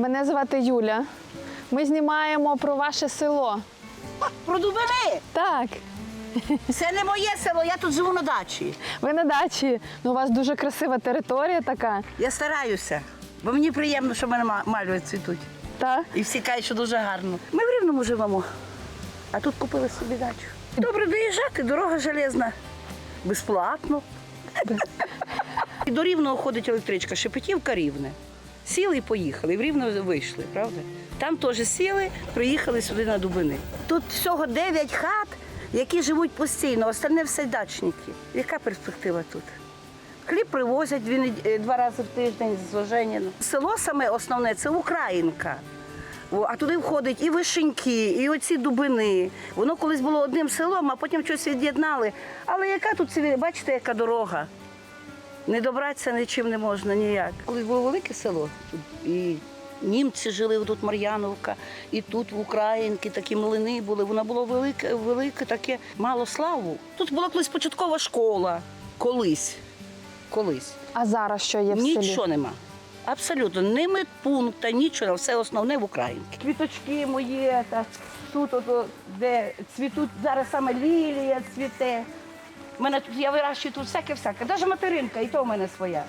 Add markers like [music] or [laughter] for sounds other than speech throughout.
Мене звати Юля. Ми знімаємо про ваше село. Про дубини. Так, Це не моє село, я тут живу на дачі. ви на дачі. Ну, у вас дуже красива територія така. Я стараюся, бо мені приємно, що в мене ма- мальви цвітуть. Так? І всі кажуть, що дуже гарно. Ми в Рівному живемо, а тут купили собі дачу. Добре доїжджати, дорога железна, безплатно. І до Рівного ходить електричка, Шепетівка Рівне. Сіли і поїхали, в Рівне вийшли, правда? Там теж сіли, приїхали сюди на Дубини. Тут всього 9 хат, які живуть постійно, остальне все дачники. Яка перспектива тут? Хліб привозять е, два рази в тиждень з Оженіна. Село саме основне це Українка. А туди входить і вишеньки, і оці дубини. Воно колись було одним селом, а потім щось від'єднали. Але яка тут бачите, яка дорога? Не добратися нічим не можна ніяк. Колись було велике село, і німці жили тут Мар'яновка, і тут в Українки такі млини були. Воно було велике, велике, таке мало славу. Тут була колись початкова школа. Колись. Колись. А зараз що є в селі? Нічого нема. Абсолютно, ні медпункта, нічого, все основне в Українці. Квіточки мої, та, тут, от, де цвітуть, зараз саме лілія цвіте. Мене тут я вирощую тут всяке-всяке. Навіть материнка, і то в мене своя.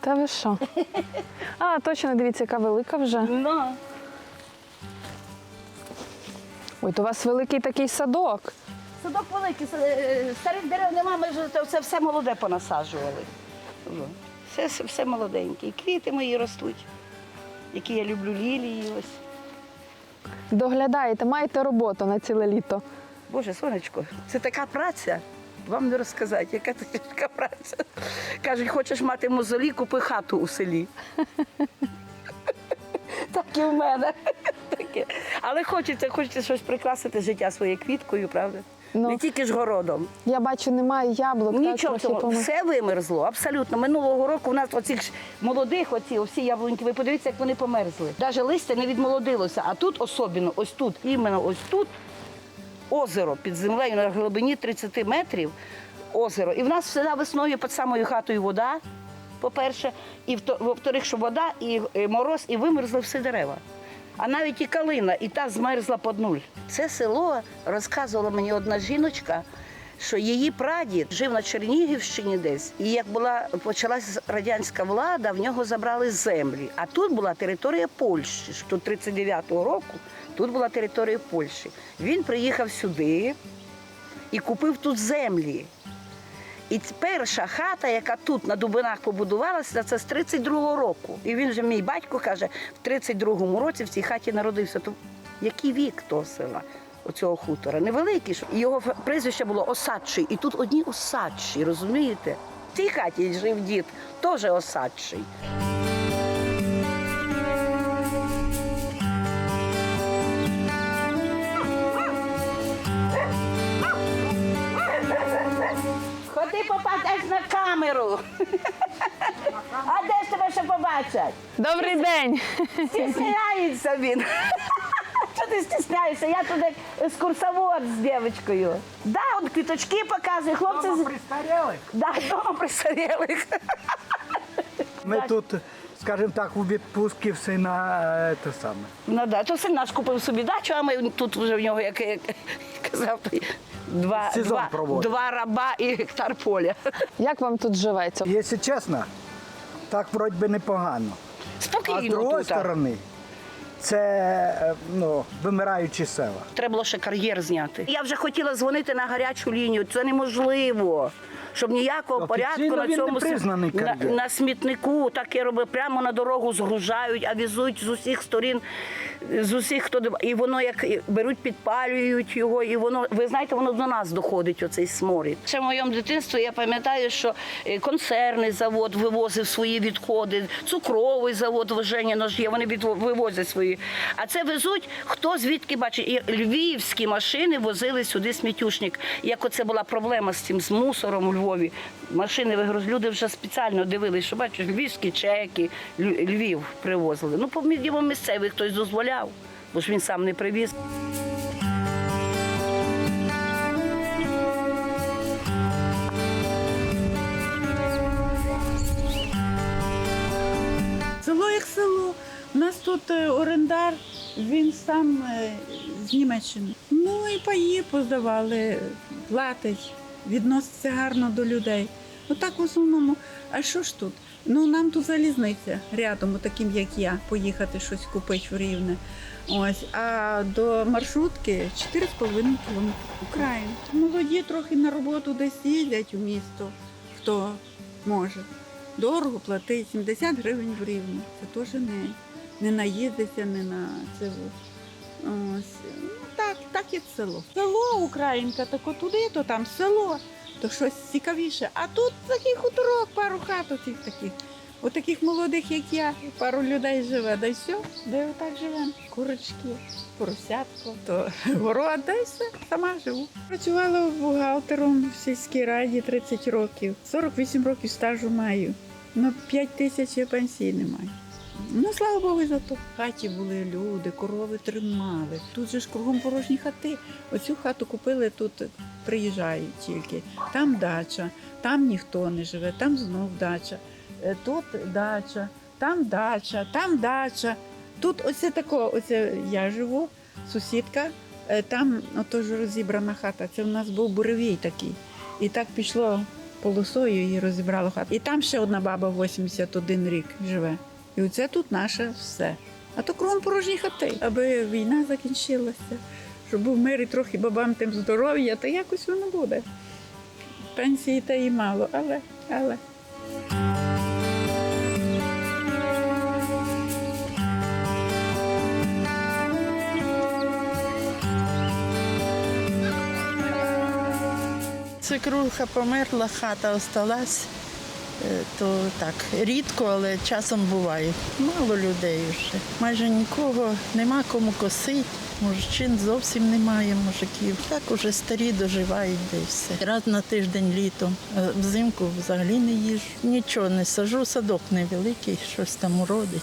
Та ви що? [laughs] А, точно, дивіться, яка велика вже. Ну, Ой, то у вас великий такий садок. садок великий, е, старих дерев нема, ми вже це все, все молоде понасаджували. Во. Все, все, все молоденьке. І квіти мої ростуть, які я люблю лілії. Ось. Доглядаєте, маєте роботу на ціле літо. Боже, сонечко, це така праця. Вам не розказати, яка це така праця. Кажуть, хочеш мати мозолі, купи хату у селі. Так і в мене. Таке. Але хочеться, хочеться щось прикрасити життя своєю квіткою, правда? Ну. Не тільки ж городом. Я бачу, немає яблук. Нічого так, цього, все вимерзло, абсолютно. Минулого року у нас оцих ж молодих, оці всі яблуньки, ви подивіться, як вони померзли. Навіть листя не відмолодилося, а тут особливо, ось тут, іменно ось тут озеро під землею на глибині 30 метрів. Озеро. І в нас всегда весною під самою хатою вода, по-перше, і вто- во-вторых, що вода, і мороз, і вимерзли всі дерева. А навіть і калина, і та змерзла під нуль. Це село розказувала мені одна жіночка, що її прадід жив на Чернігівщині десь, і як була почалась радянська влада, в нього забрали землі. А тут була територія Польщі. що Тут 39-го року тут була територія Польщі. Він приїхав сюди і купив тут землі. І перша хата, яка тут на Дубинах побудувалася, це з 32-го року. І він же, мій батько каже, в 32-му році в цій хаті народився. То який вік того села, оцього хутора? Невеликий. що- його прізвище було Осадчий. І тут одні осадчі, розумієте? В цій хаті жив дід, теж осадчий. Ходи попадеш на камеру. [laughs] А де ж тебе ще побачать? Добрий день! Стісняється він. [laughs] Що ти стісняєшся? Я тут як екскурсовод з дівчинкою. Да, от квіточки показує, хлопці. з- Престарелих. Да, дома престарілих. Ми тут, скажімо так, у відпустці все на е, те саме. Ну да, то син наш купив собі дачу, а ми тут вже в нього, як, як казав, два, Сезон два, проводить. два раба і гектар поля. Як вам тут живеться? Якщо чесно, так вроді би непогано. А з Спокійно другої тут. а. сторони, це е, ну, вимираючі села. Треба було ще кар'єр зняти. Я вже хотіла дзвонити на гарячу лінію. Це неможливо. Щоб ніякого Офіційно порядку на цьому не признаний на, на смітнику таке робить, прямо на дорогу згружають, а візують з усіх сторін з усіх, хто і воно як беруть, підпалюють його, і воно, ви знаєте, воно до нас доходить, оцей сморід. Ще в моєму дитинстві я пам'ятаю, що е, консервний завод вивозив свої відходи, цукровий завод воження ножі, вони відво- вивозять свої. А це везуть, хто звідки бачить. І львівські машини возили сюди смітюшник. Як оце була проблема з цим з мусором у Львові. Машини вигруз, люди вже спеціально дивилися, що бачиш, львівські чеки, Львів привозили. Ну, по місцевий хтось дозволяв, бо ж він сам не привіз. Село як село. У нас тут е, орендар, він сам е, з Німеччини. Ну і паї поздавали, платить, відноситься гарно до людей. Отак в основному. А що ж тут? Ну нам тут залізниця рядом, таким як я, поїхати щось купити в Рівне. Ось, а до маршрутки 4,5 кілометри Україн. Молоді трохи на роботу десь їздять у місто, хто може. Дорого платить, 70 гривень в рівні. Це теж не, не наїздиться, не на це. Ось. Ну, так, так і село. Село Українка, так туди, то там село, то щось цікавіше. А тут такий хуторок, пару хат таких. Отаких молодих, як я, пару людей живе, да й все, де отак живемо. Курочки, поросятко, то город, да й все, сама живу. Працювала бухгалтером в сільській раді 30 років, 48 років стажу маю. Ну, 5 тисяч я пенсії не маю. Ну, слава Богу, за то. В хаті були люди, корови тримали. Тут же ж кругом порожні хати. Оцю хату купили, тут приїжджають тільки. Там дача, там ніхто не живе, там знов дача. Е, Тут дача, там дача, там дача. Тут оце тако, оце я живу, сусідка, е, там отож розібрана хата. Це в нас був буревій такий. І так пішло полосою і розібрало хату. І там ще одна баба 81 рік живе. І оце тут наше все. А то кругом порожні хати, аби війна закінчилася, щоб був мир і трохи бабам тим здоров'я, то якось воно буде. Пенсії та і мало, але, але. Свекруха померла, хата осталась. Е, То так, рідко, але часом буває. Мало людей вже. Майже нікого, нема кому косити. Мужчин зовсім немає мужиків. Так уже старі доживають де й все. Раз на тиждень літом. Взимку взагалі не їжу. Нічого не сажу, садок невеликий, щось там уродить.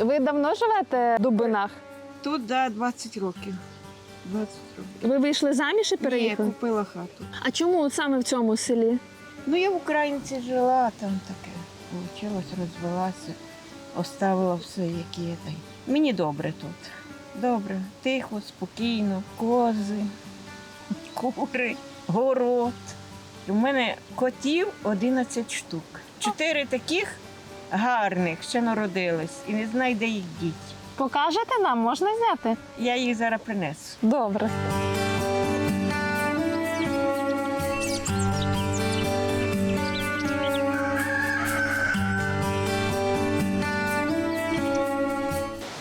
Ви давно живете в Дубинах? Тут да, 20 років. 20 років. Ви вийшли заміж і Ні, переїхали? купила хату. А чому саме в цьому селі? Ну, я в Українці жила, там таке. Получилось, розвелася, оставила все, як є. Мені добре тут. Добре, тихо, спокійно, кози, кури, город. У мене котів 11 штук. Чотири таких гарних ще народились і не знаю, де їх діть. Покажете нам, можна зняти? Я їх зараз принесу. Добре.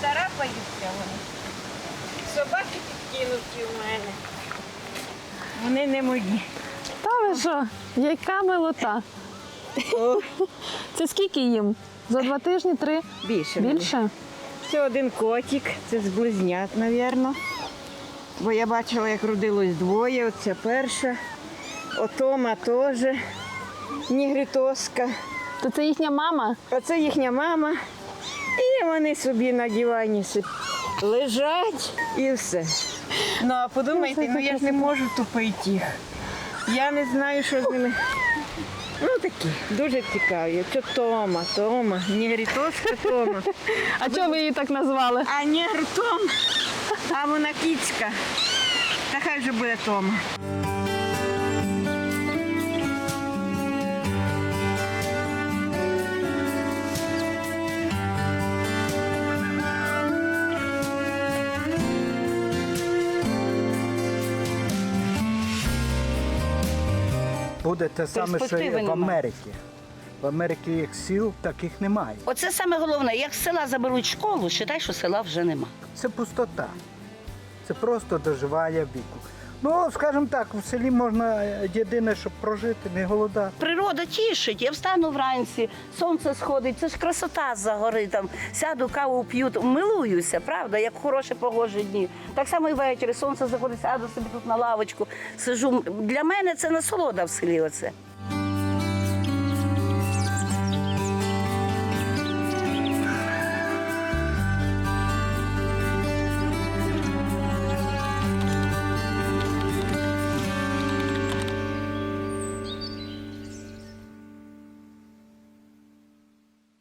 Царапаються вони. Собаки підкинуті у мене. Вони не мої. Та ви що? Яка милота? Це скільки їм? За два тижні, три? Більше. Більше? Це один котик, це з близнят, мабуть. Бо я бачила, як родилось двоє. Оце перша. Отома теж. Нігритоска. То це їхня мама? Оце їхня мама. І вони собі на дивані лежать і все. Ну а подумайте, ну я ж не можу тупити їх. Я не знаю, що з ними. Ну такі, дуже цікаві. Це Тома, Тома, Нігритоска Тома. А чого ви її так назвали? А негр Том, а вона кіцька. Та хай же буде Тома. Буде те саме, що і в. Америці. В Америці як сіл, таких немає. Оце саме головне, як з села заберуть школу, считай, що села вже нема. Це пустота. Це просто доживає віку. Ну, скажімо так, в селі можна єдине, щоб прожити, не голодати. Природа тішить. Я встану вранці, сонце сходить, це ж красота з-за гори. Там сяду, каву п'ю, милуюся, правда, як хороші погожі дні. Так само і ввечері сонце заходить, сяду собі тут на лавочку, сижу. Для мене це насолода в селі. Оце.